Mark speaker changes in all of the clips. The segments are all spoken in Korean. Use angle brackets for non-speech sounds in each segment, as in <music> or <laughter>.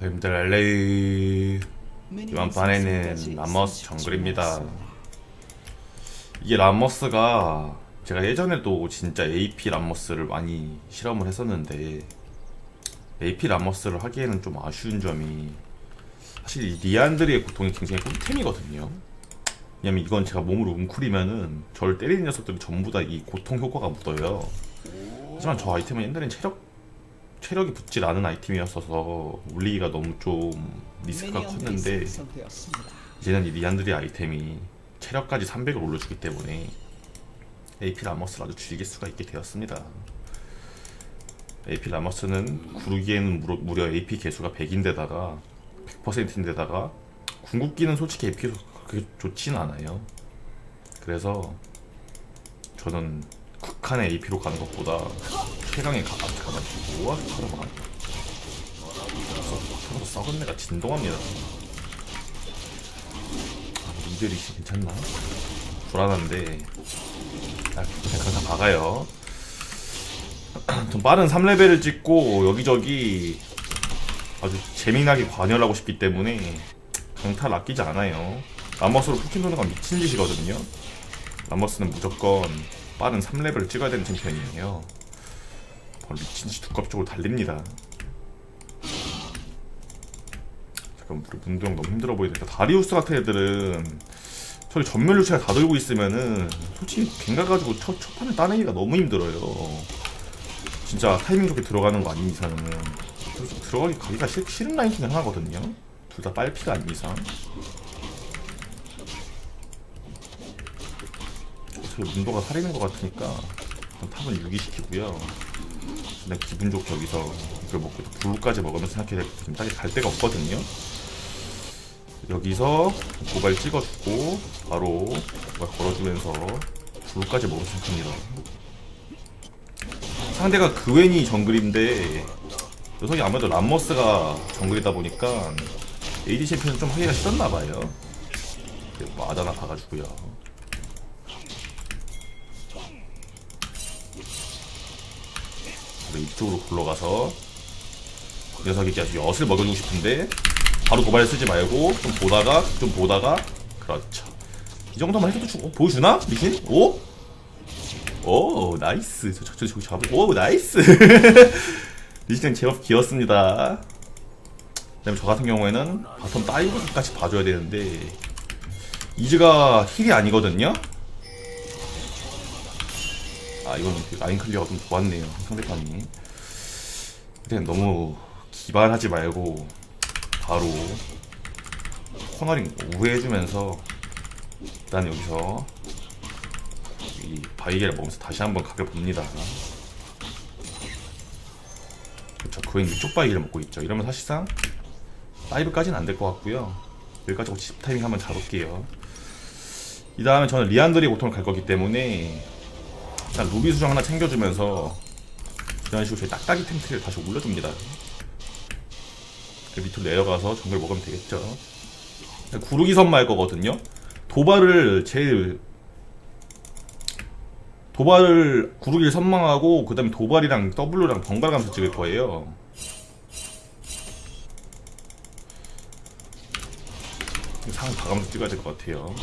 Speaker 1: 여러분들 LA 이번 판에는 라머스 정글입니다. 이게 라머스가 제가 예전에도 진짜 AP 라머스를 많이 실험을 했었는데 AP 라머스를 하기에는 좀 아쉬운 점이 사실 이 리안드리의 고통이 굉장히 꿀템이거든요. 왜냐면 이건 제가 몸으로 웅크리면은 저를 때리는 녀석들이 전부 다 이 고통 효과가 묻어요. 하지만 저 아이템은 옛날엔 체력 체력이 붙질 않은 아이템이었어서 올리기가 너무 좀 리스크가 컸는데 이제는 이 리안드리 아이템이 체력까지 300을 올려주기 때문에 AP 라머스를 아주 즐길 수가 있게 되었습니다. AP 라머스는 구르기에는 무려, 무려 AP 개수가 100인데다가 100%인데다가 궁극기는 솔직히 AP가 그렇게 좋진 않아요. 그래서 저는 극한의 AP로 가는 것보다 앞에 가가지고 카르마 서로 썩은 내가 진동합니다. 아, 미들이 괜찮나? 불안한데. 아, 그냥 강타 박아요. <clears throat> 좀 빠른 3레벨을 찍고 여기저기 아주 재미나게 관여하고 싶기 때문에 강타를 아끼지 않아요. 라머스로 포킨 도는 건 미친 짓이거든요. 라머스는 무조건 빠른 3레벨을 찍어야 되는 챔피언이에요 바로 미친듯이 두껍적으로 달립니다. 잠깐 우리 문도형 너무 힘들어 보이니까 다리우스 같은 애들은 저기 전멸 유체가 다 들고 있으면은 솔직히 갱가 가지고 첫, 첫 판을 따내기가 너무 힘들어요. 진짜 타이밍 좋게 들어가는 거 아닌 이상은. 들어가기 가기가 싫, 싫은 라인 중에 하나거든요. 둘 다 빨피가 아닌 이상. 어차피 문도가 살리는 것 같으니까 탑은 유기시키고요 근데 기분 좋게 여기서 이걸 먹고 또 블루까지 먹으면서 생각해 지금 딱히 갈 데가 없거든요. 여기서 고발 찍어주고 바로 걸어주면서 블루까지 먹을 생각입니다. 상대가 그웬이 정글인데 녀석이 아무래도 람머스가 정글이다 보니까 AD 챔피언은 좀 하기가 싫었나봐요. 뭐 아다나 봐가지고요 바로 이쪽으로 굴러가서 그 녀석이 아주 엿을 먹여주고 싶은데 바로 도발 쓰지 말고 좀 보다가 좀 보다가. 그렇죠. 이 정도만 해도 주, 어, 보여주나? 미신? 오? 오 나이스. 저, 저, 저, 저기 잡을 오 나이스. <laughs> 리신은 제법 귀엽습니다. 그다음에 저 같은 경우에는 바텀 다이브까지 봐줘야 되는데 이즈가 힐이 아니거든요 아 이거는 그 라인 클리어가 좀 좋았네요 상대편이. 근데 너무 기발하지 말고 바로 코너링 우회해주면서 일단 여기서 이 바이게를 먹으면서 다시 한번 각을 봅니다. 그쵸 그웬 위쪽 바이게를 먹고 있죠. 이러면 사실상 다이브까지는 안 될 것 같고요. 여기까지 집 타이밍 한번 잡을게요. 이 다음에 저는 리안드리 고통을 갈 거기 때문에 일단 루비 수정 하나 챙겨주면서 이런 식으로 제 딱딱이 템트를 다시 올려줍니다. 그 밑으로 내려가서 정글 먹으면 되겠죠. 구르기 선마할 거거든요. 도발을 제일 도발을 구르기를 선망하고 그 다음에 도발이랑 W랑 번갈아 가면서 찍을 거예요. 상을 봐가면서 찍어야 될 것 같아요.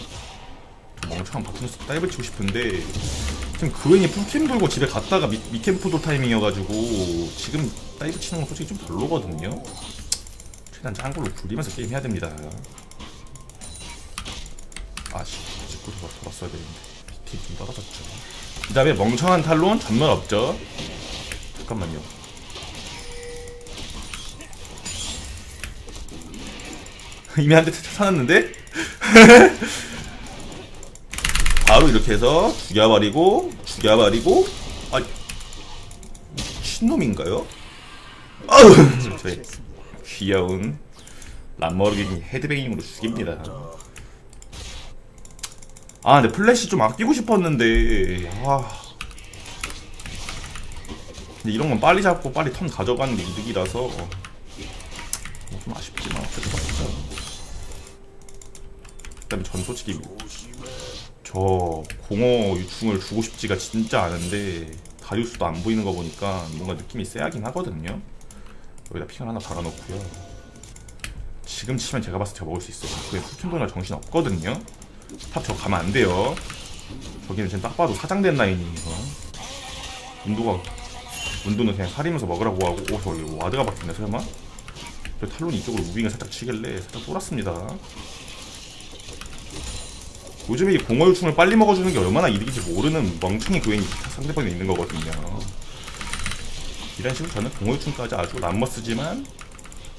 Speaker 1: 저 멍청한 버튼에서 다이브 치고 싶은데 지금 그웬이 풀캠 돌고 집에 갔다가 미, 미캠프 돌 타이밍이어가지고 지금 다이브 치는 건 솔직히 좀 별로거든요. 최대한 짠 걸로 굴리면서 게임 해야 됩니다. 아씨. 돌아, 돌았어야 되는데. 밑에 좀 떨어졌죠. 그 다음에 멍청한 탈론? 전면 없죠? 잠깐만요. <laughs> 이미 한대 찾았는데? <laughs> 바로 이렇게 해서 죽여버리고 죽여버리고. 아 신놈인가요? 아우 저의 귀여운 람머르기니 헤드뱅잉으로 죽입니다. 아 근데 플래시 좀 아끼고 싶었는데 아. 근데 이런 건 빨리 잡고 빨리 턴 가져가는 게 이득이라서. 뭐 좀 아쉽지만 어쩔 수 그다음에 전 솔직히 저 공허 유충을 주고 싶지가 진짜 않은데 다리우스도 안 보이는 거 보니까 뭔가 느낌이 세하긴 하거든요. 여기다 핑을 하나 박아놓고요. 지금 치면 제가 봤을 때 먹을 수 있어요. 그게 후킹도나 정신 없거든요. 탑 저 가면 안 돼요. 저기는 지금 딱 봐도 사장된 라인이에요. 운도가 운도는 그냥 살이면서 먹으라고 하고 오 저기 와드가 박혔네 설마? 저 탈론이 이쪽으로 무빙을 살짝 치길래 살짝 쫄았습니다. 요즘에 이 공허유충을 빨리 먹어주는 게 얼마나 이득인지 모르는 멍청이 교인이 상대방에 있는 거거든요. 이런 식으로 저는 공허유충까지 아주 람머스지만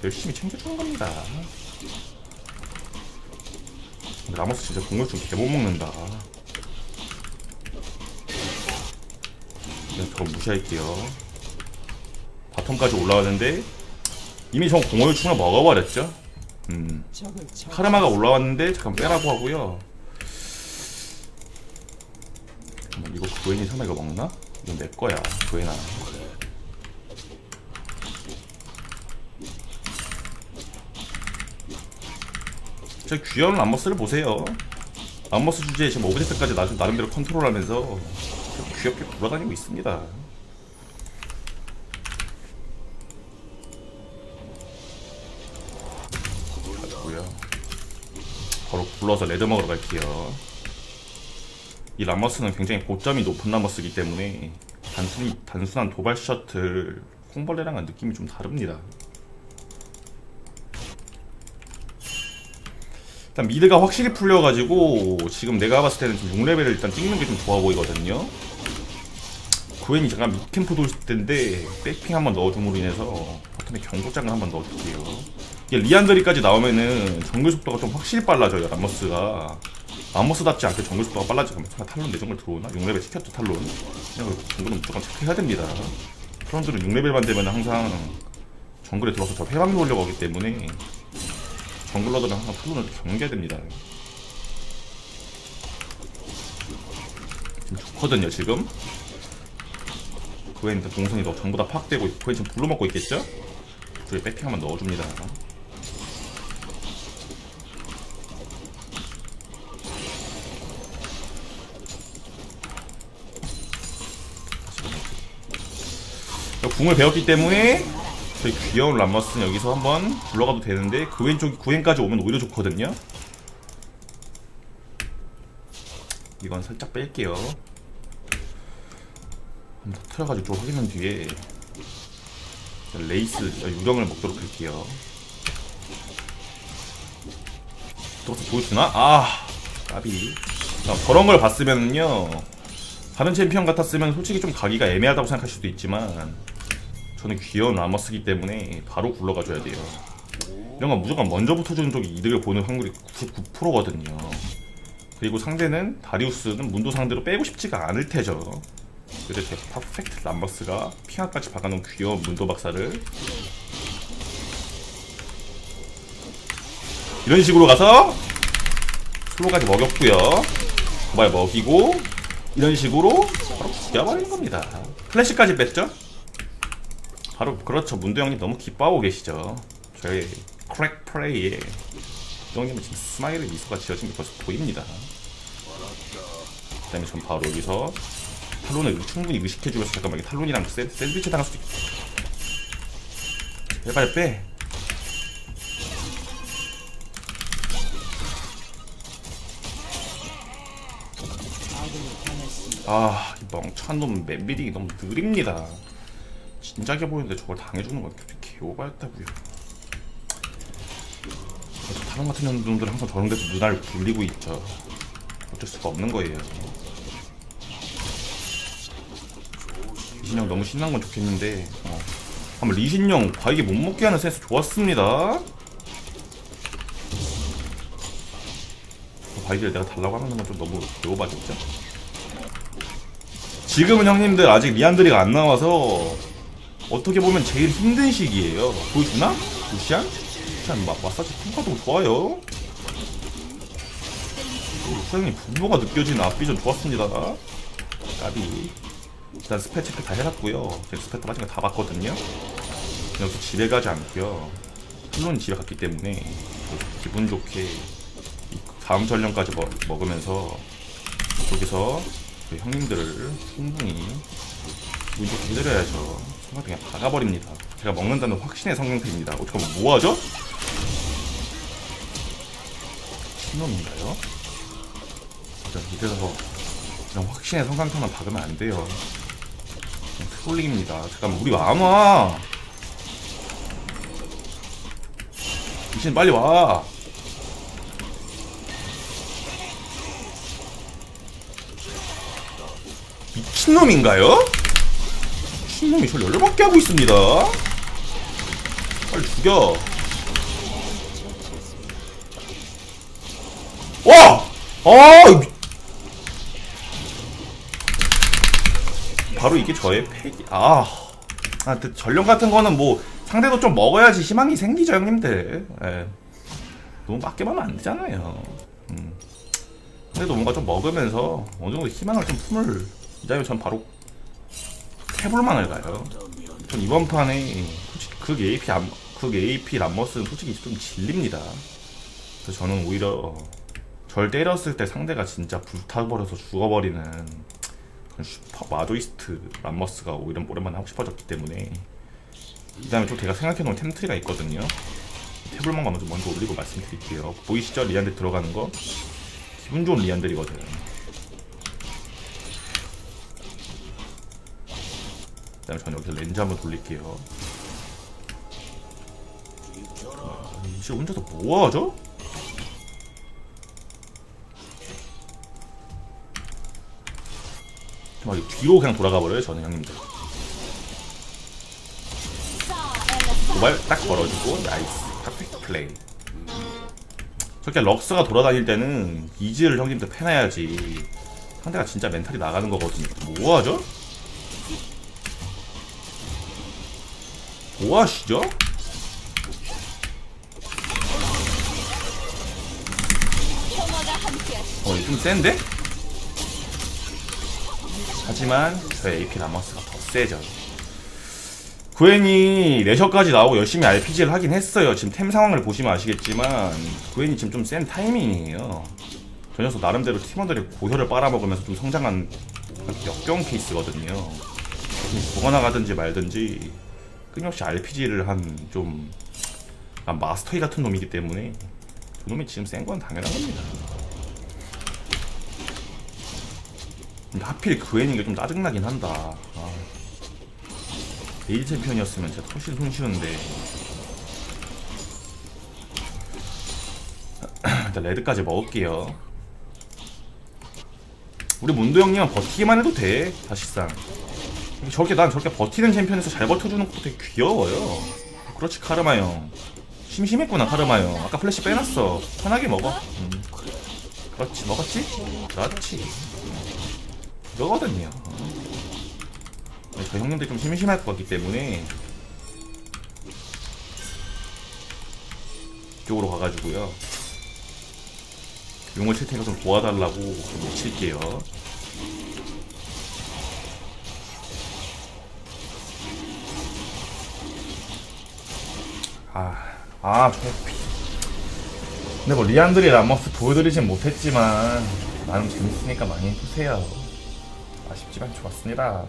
Speaker 1: 열심히 챙겨주는 겁니다. 라모스 진짜 공허유충 개못 먹는다. 그냥 저거 무시할게요. 바텀까지 올라왔는데 이미 저 공허유충을 먹어버렸죠. 음. 카르마가 올라왔는데 잠깐 빼라고 하고요. 뭐 이거 구엔이 설마 이거 먹나? 이건 내 거야, 구엔아. 저 귀여운 람머스를 보세요. 람머스 주제에 지금 오브젝트까지 나 나름대로 컨트롤하면서 귀엽게 돌아다니고 있습니다. 가지고요. 바로 불러서 레드 먹으러 갈게요. 이 람머스는 굉장히 고점이 높은 람머스이기 때문에 단순히 단순한 도발 셔틀 콩벌레랑은 느낌이 좀 다릅니다. 일단 미드가 확실히 풀려가지고 지금 내가 봤을 때는 좀 6레벨을 일단 찍는 게 좀 좋아 보이거든요. 구엔이 잠깐 미드캠프 돌 때인데 백핑 한번 넣어줌으로 인해서 버튼에 경고장을 한번 넣어줄게요. 리안드리까지 나오면은 정글 속도가 좀 확실히 빨라져요 람머스가. 람머스답지 않게 정글 속도가 빨라지면 탈론 내정글 들어오나? 6레벨 시켰죠 탈론. 그냥 정글은 무조건 체크해야 됩니다. 사람들은 6레벨만 되면 항상 정글에 들어서 저 회방 돌려고 하기 때문에 정글러들은 항상 탈론을 경계해야 됩니다. 지금 좋거든요, 지금. 그웬 동선이 너 전부 다 파악되고 있고, 그웬 지금 불러 먹고 있겠죠? 둘이 백핑 한번 넣어줍니다. 궁을 배웠기 때문에 저희 귀여운 람머스는 여기서 한번 불러가도 되는데 그 왼쪽 구엔까지 오면 오히려 좋거든요. 이건 살짝 뺄게요. 한번 터트려가지고 좀 확인한 뒤에 레이스 유령을 먹도록 할게요. 들어서 보여주나? 아 까비. 자, 저런 걸 봤으면요. 다른 챔피언 같았으면 솔직히 좀 가기가 애매하다고 생각할 수도 있지만 저는 귀여운 라머스기 때문에 바로 굴러가줘야 돼요. 이런 건 무조건 먼저 붙어주는 쪽이 이득을 보는 확률이 99%거든요. 그리고 상대는 다리우스는 문도 상대로 빼고 싶지가 않을 테죠. 그래서 제 퍼펙트 람버스가 핑하까지 박아놓은 귀여운 문도 박사를 이런 식으로 가서 슬로까지 먹였고요. 도발 먹이고 이런 식으로 바로 죽여버리는 겁니다. 플래시까지 뺐죠? 바로 그렇죠. 문도 형님 너무 기뻐하고 계시죠. 저의 크랙 플레이에 문도 형님은 지금 스마일의 미소가 지어진 게 벌써 보입니다. 그 다음에 전 바로 여기서 탈론을 충분히 의식해주면서 잠깐만 이게 탈론이랑 샌, 샌드위치 당할 수도 있겠다 제발 빼. 아, 이 멍청한 놈 맵비딩이 너무 느립니다. 진작에 보이는데 저걸 당해주는 건 개오바였다고요. 다른 같은 놈들은 항상 저런 데서 눈알 굴리고 있죠. 어쩔 수가 없는 거예요. 리신형 너무 신난 건 좋겠는데 어. 한번 리신형 과이게 못 먹게 하는 센스 좋았습니다. 바이기를 내가 달라고 하는 건 좀 너무 개오바졌죠? 지금은 형님들 아직 리안드리가 안 나와서 어떻게 보면 제일 힘든 시기예요. 보여주나? 루시안? 루시안 마, 마사지 평가도 좋아요. 루시안이 분노가 느껴지는 앞비전 좋았습니다. 까비. 일단 스페 체크 다 해놨고요. 제가 스페 다 빠진 거 다 봤거든요. 여기서 집에 가지 않고요. 플론 집에 갔기 때문에 기분 좋게 이 다음 전령까지 먹, 먹으면서 여기서 그 형님들을 충분히 좋게 해드려야죠. 순간 그냥 박아버립니다. 제가 먹는다는 확신의 성경태입니다. 어떻게 하면 뭐하죠? 미친놈인가요? 진짜 이래서 그냥 확신의 성강탄만 박으면 안 돼요. 트롤링입니다. 잠깐만 우리 안 와. 미친 빨리 와. 미친놈인가요? 미친놈이 저를 열받게 하고 있습니다. 빨리 죽여. 와! 아! 미- 바로 이게 저의 패기. 아. 아, 그 전령 같은 거는 뭐 상대도 좀 먹어야지 희망이 생기죠, 형님들. 예. 너무 맞게만 안 되잖아요. 음. 그래도 뭔가 좀 먹으면서 어느 정도 희망을 좀 품을 이자면 전 바로 태블만을 가요. 전 이번 판에 솔직히 그 AP 안, 그 AP 람머스는 솔직히 좀 질립니다. 그래서 저는 오히려 절 때렸을 때 상대가 진짜 불타버려서 죽어버리는 슈퍼 마조이스트 람머스가 오히려 오랜만에 하고 싶어졌기 때문에 그 다음에 또 제가 생각해놓은 템트리가 있거든요. 태블만 먼저 먼저 올리고 말씀드릴게요. 보이시죠? 리안드 들어가는 거 기분 좋은 리안들이거든. 그다음에 저는 여기서 렌즈 한번 돌릴게요. 아, 이씨 혼자서 뭐하죠? 막 이거 뒤로 그냥 돌아가 버려요 저는 형님들. 도발 딱 걸어주고 나이스 퍼펙트 플레이. 저렇게 럭스가 돌아다닐 때는 이즈를 형님들 패놔야지 상대가 진짜 멘탈이 나가는 거거든요. 뭐하죠? 뭐 하시죠? 어, 이거 좀 센데? 하지만 저의 AP 라머스가 더 세죠. 구엔이 내셔까지 나오고 열심히 RPG를 하긴 했어요. 지금 템 상황을 보시면 아시겠지만 구엔이 지금 좀 센 타이밍이에요. 저 녀석 나름대로 팀원들의 고혈을 빨아먹으면서 좀 성장한 역겨운 케이스거든요. 좀 죽어나가든지 말든지 끊임없이 RPG를 한좀 마스터이 같은 놈이기 때문에 그 놈이 지금 센 건 당연한 겁니다. 근데 하필 그애인 게좀 짜증나긴 한다. 아. 레일 챔피언이었으면 진짜 토실 손 쉬운데 <clears throat> 일단 레드까지 먹을게요. 우리 문도 형님은 버티기만 해도 돼 사실상. 저렇게 난 저렇게 버티는 챔피언에서 잘 버텨주는 것도 되게 귀여워요. 그렇지 카르마 형. 심심했구나 카르마 형. 아까 플래시 빼놨어. 편하게 먹어. 음. 그렇지 먹었지? 그렇지. 이거거든요. 네, 저 형님들 좀 심심할 것 같기 때문에 이쪽으로 가가지고요. 용을 칠 테니까 좀 도와달라고 좀 외칠게요. 아, 아, 조피. 근데 뭐 리안드리 라머스 보여드리진 못했지만 나름 재밌으니까 많이 해주세요. 아쉽지만 좋았습니다.